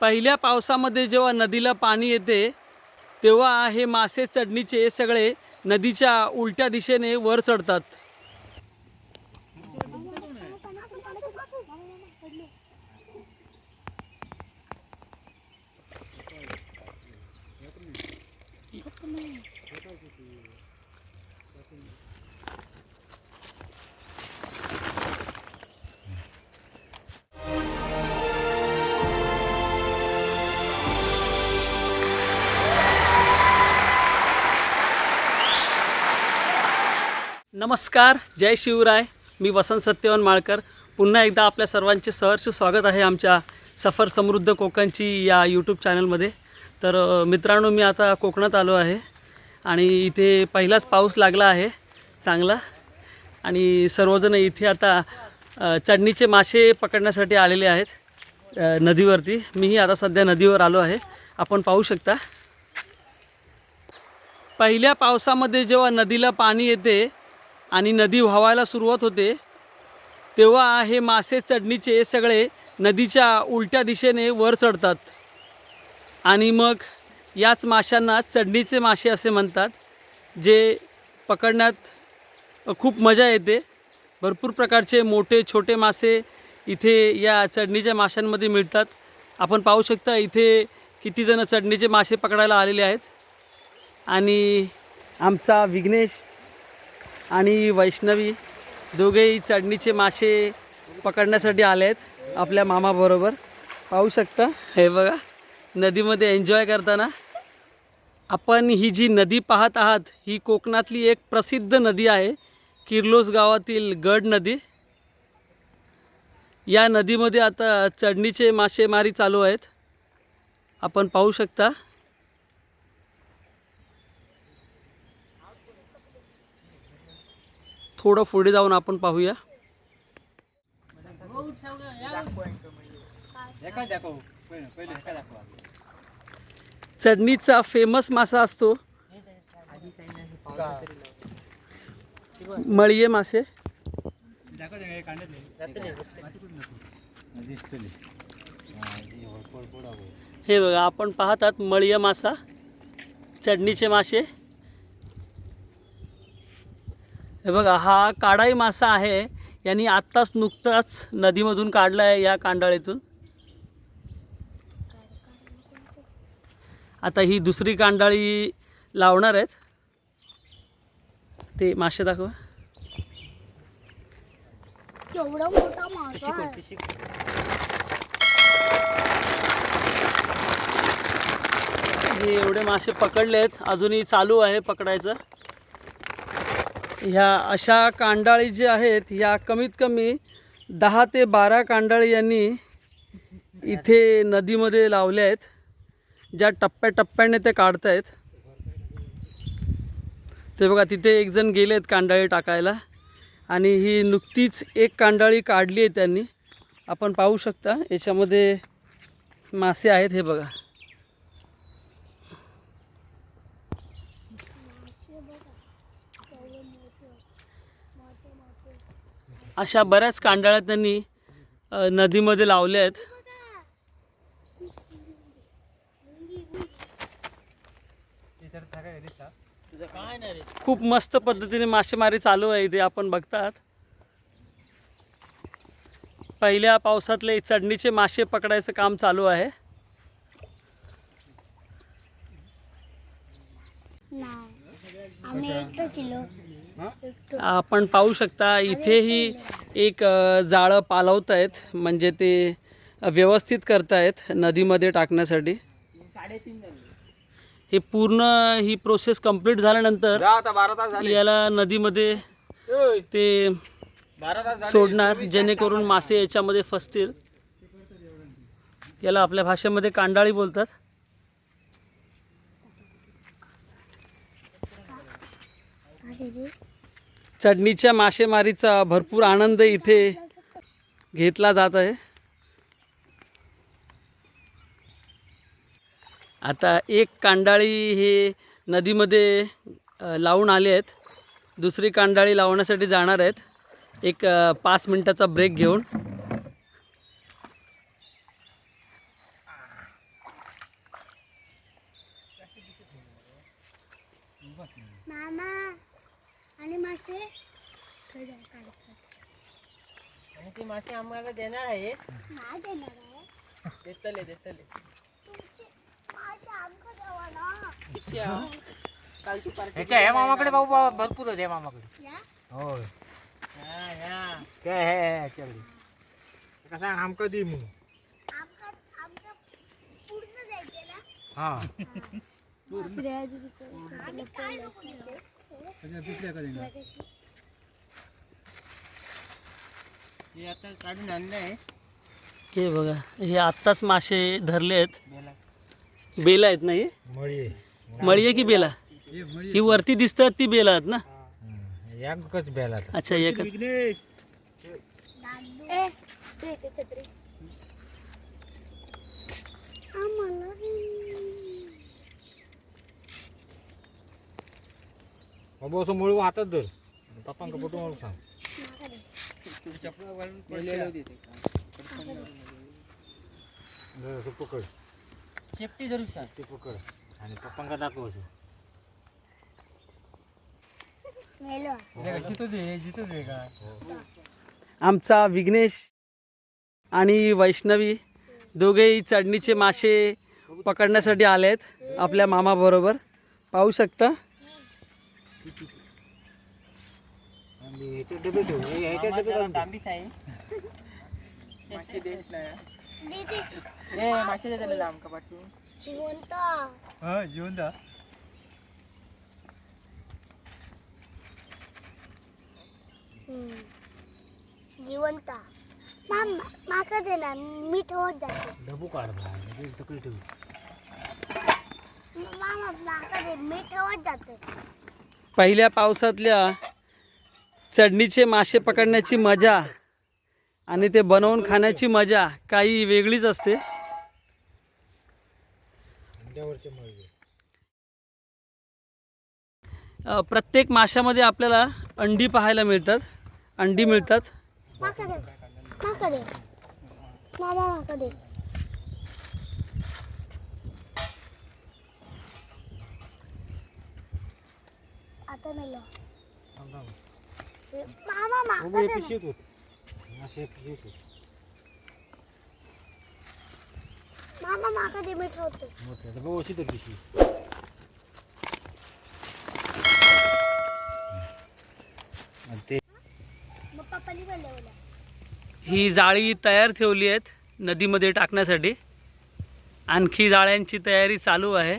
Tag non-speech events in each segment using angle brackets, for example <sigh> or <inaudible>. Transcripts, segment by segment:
पहिल्या पावसामध्ये जेव्हा नदीला पाणी येते तेव्हा हे मासे चढणीचे सगळे नदीच्या उलट्या दिशेने वर चढतात. नमस्कार जय शिवराय. मी वसंत सत्यवन माळकर. पुन्हा एकदा आपल्या सर्वांचे सहर्ष स्वागत आहे आमच्या सफर समृद्ध कोकणची या यूट्यूब चॅनलमध्ये तर मित्रांनो मी आता कोकणात आलो आहे आणि इथे पहिलाच पाऊस लागला आहे चांगला. आणि सर्वजण इथे आता चढणीचे मासे पकडण्यासाठी आलेले आहेत नदीवरती. मीही आता सध्या नदीवर आलो आहे. आपण पाहू शकता. पहिल्या पावसामध्ये जेव्हा नदीला पाणी येते आणि नदी व्हावायला सुरुवात होते तेव्हा हे मासे चढणीचे सगळे नदीच्या उलट्या दिशेने वर चढतात. आणि मग याच माशांना चढणीचे मासे असे म्हणतात जे पकडण्यात खूप मजा येते. भरपूर प्रकारचे मोठे छोटे मासे इथे या चढणीच्या माशांमध्ये मिळतात. आपण पाहू शकता इथे कितीजणं चढणीचे मासे पकडायला आलेले आहेत. आणि आमचा विघ्नेश आणि वैष्णवी दोघेही चढणीचे मासे पकडण्यासाठी आले आहेत आपल्या मामाबरोबर. पाहू शकता हे बघा नदीमध्ये एन्जॉय करताना. आपण ही जी नदी पाहत आहात ही कोकणातली एक प्रसिद्ध नदी आहे किर्लोस गावातील गड नदी. या नदीमध्ये आता चढणीचे मासेमारी चालू आहेत. आपण पाहू शकता थोडं पुढे जाऊन आपण पाहूया. चटणीचा फेमस मासा असतो. मळीये मासे. हे बघा आपण पाहतात मळीय मासा चटणीचे मासे. हे बघा हा काढाई मासा आहे. यांनी आत्ताच नुकताच नदीमधून काढला आहे या कांडाळीतून. आता ही दुसरी कांडाळी लावणार आहेत. ते मासे दाखवा. मोठा. हे एवढे मासे पकडले आहेत अजूनही चालू आहे पकडायचं. ह्या अशा कांडाळी जे आहेत ह्या कमीत कमी दहा ते बारा कांडाळी यांनी इथे नदीमध्ये लावल्या आहेत ज्या टप्प्याटप्प्याने ते काढत आहेत ते बघा तिथे एकजण गेले आहेत कांडाळी टाकायला आणि ही नुकतीच एक कांडाळी काढली आहे त्यांनी. आपण पाहू शकता याच्यामध्ये मासे आहेत हे बघा. अशा बऱ्याच कांडाळ्या त्यांनी नदीमध्ये लावल्या आहेत. खूप मस्त पद्धतीने मासेमारी चालू आहे इथे आपण बघतात. पहिल्या पावसातले चढणीचे मासे पकडायचं काम चालू आहे. आम्ही एकटंच आपण पाहू शकता इथेही एक जाळं पालवत आहेत म्हणजे ते व्यवस्थित करतायत नदीमध्ये टाकण्यासाठी. हे पूर्ण ही प्रोसेस कंप्लीट झाल्यानंतर जा आता बारा तास झाले. याला नदीमध्ये ते बारा तास झाले. सोडणार जेणेकरून मासे याच्यामध्ये फसतील. याला आपल्या भाषेमध्ये कांडाळी बोलतात. चढणीच्या मासेमारीचा भरपूर आनंद इथे घेतला जात आहे. आता एक कांडाळी हे नदीमध्ये लावून आले आहेत. दुसरी कांडाळी लावण्यासाठी जाणार आहेत. एक पाच मिनटाचा ब्रेक घेऊन. मामा. आणि मासे. आणि ती मासे आम्हाला देणार आहे नाही देणार आहे. देतले देतले. तुमची मासे आमका द्यावा ना. कालची पार्टी ह्याच्या ह्या मामाकडे भाऊ बा- भरपूर होते ह्या मामाकडे? होय. हा काय हे ह्याच्याकडे कसा आमका दे मग आमका आमका पूर्ण द्यायचे ना? हा. श्रेया दीदीचं काय नको हे आता काढून आणलंय. हे बघा हे आत्ताच मासे धरले आहेत. बेला. आहेत ना हे? मळी आहे. की बेला? ही वरती दिसतात ती बेला आहेत ना? एकच बेला अच्छा एकच. ए ते ते छत्री. बाबू असं मळू हातात धर. पप्पांका फोटो मारून सांग. असं पकड. शेपटी धरू सांग. ते पकड. आणि पप्पांका दाखव असं. मेलो. दे का? आमचा विघ्नेश आणि वैष्णवी दोघेही चढणीचे मासे पकडण्यासाठी आले आहेत आपल्या मामाबरोबर. पाहू शकता. ह्याचे डबे ठेव. ह्याचे डबे काढून ठेव. तांबीस आहे. <laughs> मासे देत नाही. दीदी ए मासे देत आले आमका पाठवून जिवंत. हा जेवण दा हम्म. जिवंत. मामा माका दे ना मीठ होत जाते. डबू काढ बाहेर तकडे ठेव. मामा माका दे मीठ होत जाते. पहिल्या पावसातल्या चढणीचे मासे पकडण्याची मजा आणि ते बनवून खाण्याची मजा काही वेगळीच असते. प्रत्येक माशामध्ये आपल्याला अंडी पाहायला मिळतात. अंडी मिळतात माका दे माका दे मामा माका दे आता मेलो मामा माका उभे दे ना. पिशवीत होत मासे पिशवीत होत मामा माका ते मग पप्पानी ही जाळी तयार ठेवली आहेत नदीमध्ये टाकण्यासाठी. आणखी जाळ्यांची तयारी चालू आहे.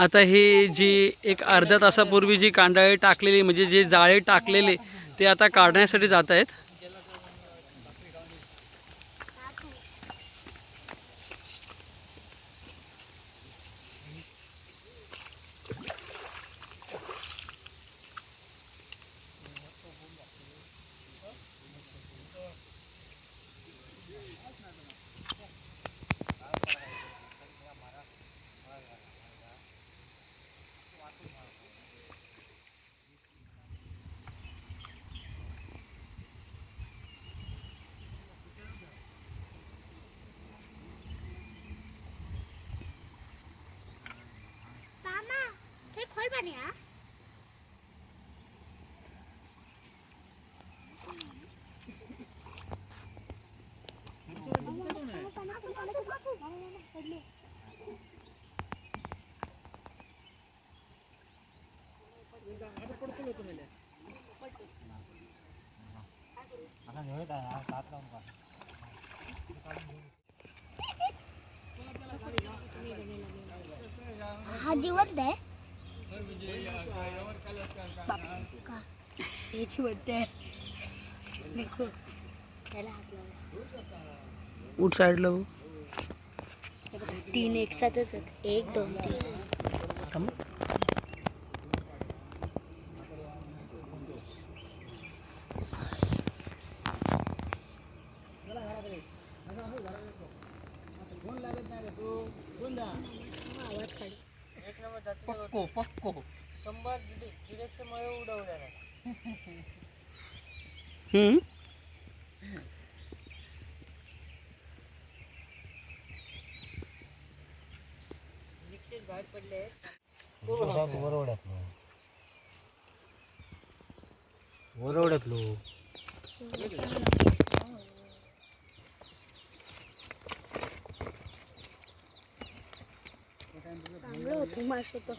आता हे जी एक अर्ध्या तासापूर्वी जी कांडाळे टाकलेली म्हणजे जे जाळे टाकलेले ते आता काढण्यासाठी जात आहेत. खोल पाणी हा हा हा जिवंत आहे. का हे आहे देखो त्याला हात लावला उठ साईडला तीन एक साथच आहेत. एक दोन तीन थांब. आवाज काढ एक नंबर जाती पक्को पक्को. शंभर दीड- दीडशे मळे उडवल्या हम्म. वरवड्यातलो. वरवड्यातलो चांगलं होतं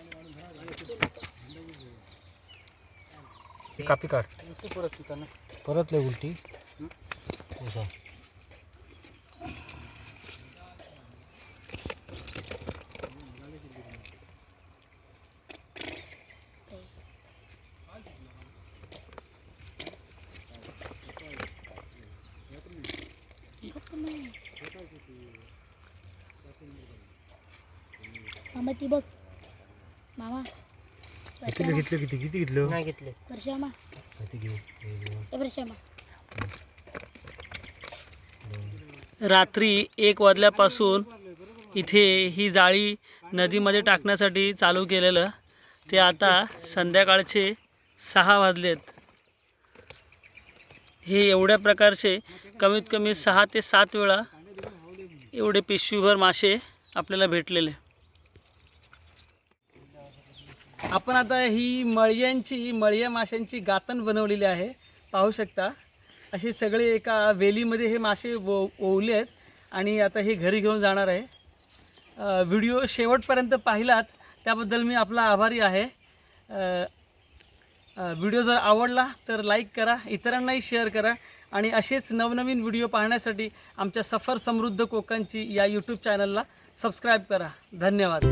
कापी काढ. परत तिथं परत लय उलटी. ती बघ. मामा. घेतलं किती? किती घेतलं? नाही घेतले. घेऊ ए रात्री एक वाजल्यापासून इथे ही जाळी नदीमध्ये टाकण्यासाठी चालू केलेलं. ते आता संध्याकाळचे सहा वाजलेत. हे एवढ्या प्रकारचे कमीत कमी सहा ते सात वेळा एवढे पिशवीभर मासे आपल्याला भेटलेले. आपण आता ही मळ्यांची मळ्या माशांची गातण बनवलेली आहे. पाहू शकता. असे सगळे एका वेलीमध्ये हे मासे वो ओवले आहेत आणि आता हे घरी घेऊन जाणार आहे. व्हिडिओ शेवटपर्यंत पाहिलात त्याबद्दल मी आपला आभारी आहे. व्हिडिओ जर आवडला तर लाईक करा इतरांनाही शेअर करा आणि असेच नवनवीन व्हिडिओ पाहण्यासाठी आमच्या सफर समृद्ध कोकणची या यूट्यूब चॅनलला सबस्क्राईब करा. धन्यवाद.